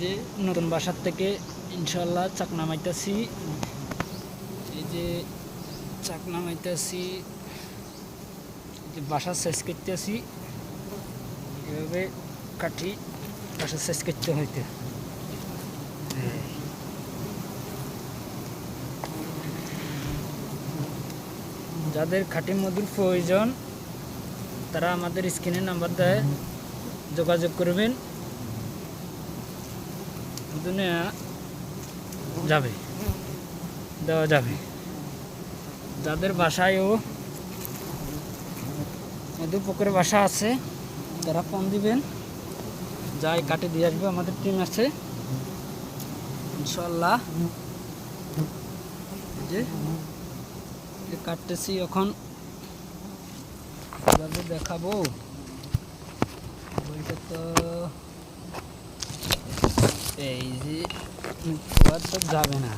যে নতুন বাসার থেকে ইনশাল্লাহ চাক নামাইতেছি এই যে চাক নামাইতেছি যে বাসা শেষ করতেছি। এভাবে কাঠি বাসা শেষ করতে হইতে। যাদের খাঁটি মধুর প্রয়োজন, তারা আমাদের স্ক্রিনে নাম্বার দেয় যোগাযোগ করবেন। দুনিয়া যাবে। দেওয়া যাবে। যাদের বাসায়ও মধুপুকুরের বাসা আছে, তারা ফোন দিবেন। যাই কাটে দিয়ে আসবে, আমাদের টিম আছে। ইনশাল্লাহ কাটতেছি এখন। দেখাবো। বইটা তো এই যে আর তো যাবে না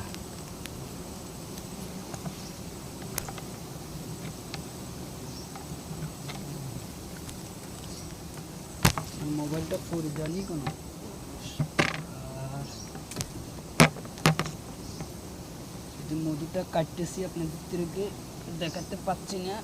মোবাইলটা পুরো জানি কোনো আর এই যে মধুটা কাটতেছি আপনাদের থেকে দেখাতে পাচ্ছি না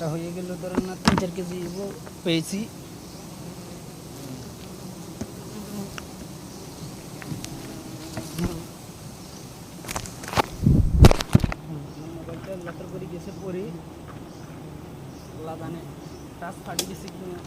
এই। কাটা হয়ে গেল, ধরেন না, তিন চার কেজি পেয়েছি লাতার করে গেছে পরে লাদানে টাচ ফাটি না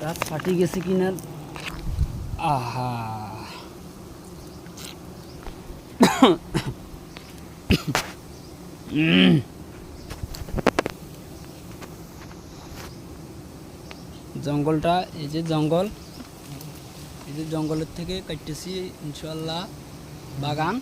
টাচ ফাটি গেছে কিনা? আহা। জঙ্গলটা, এই যে জঙ্গল, এই যে জঙ্গলের থেকে কাটতেছি ইনশাল্লাহ বাগান।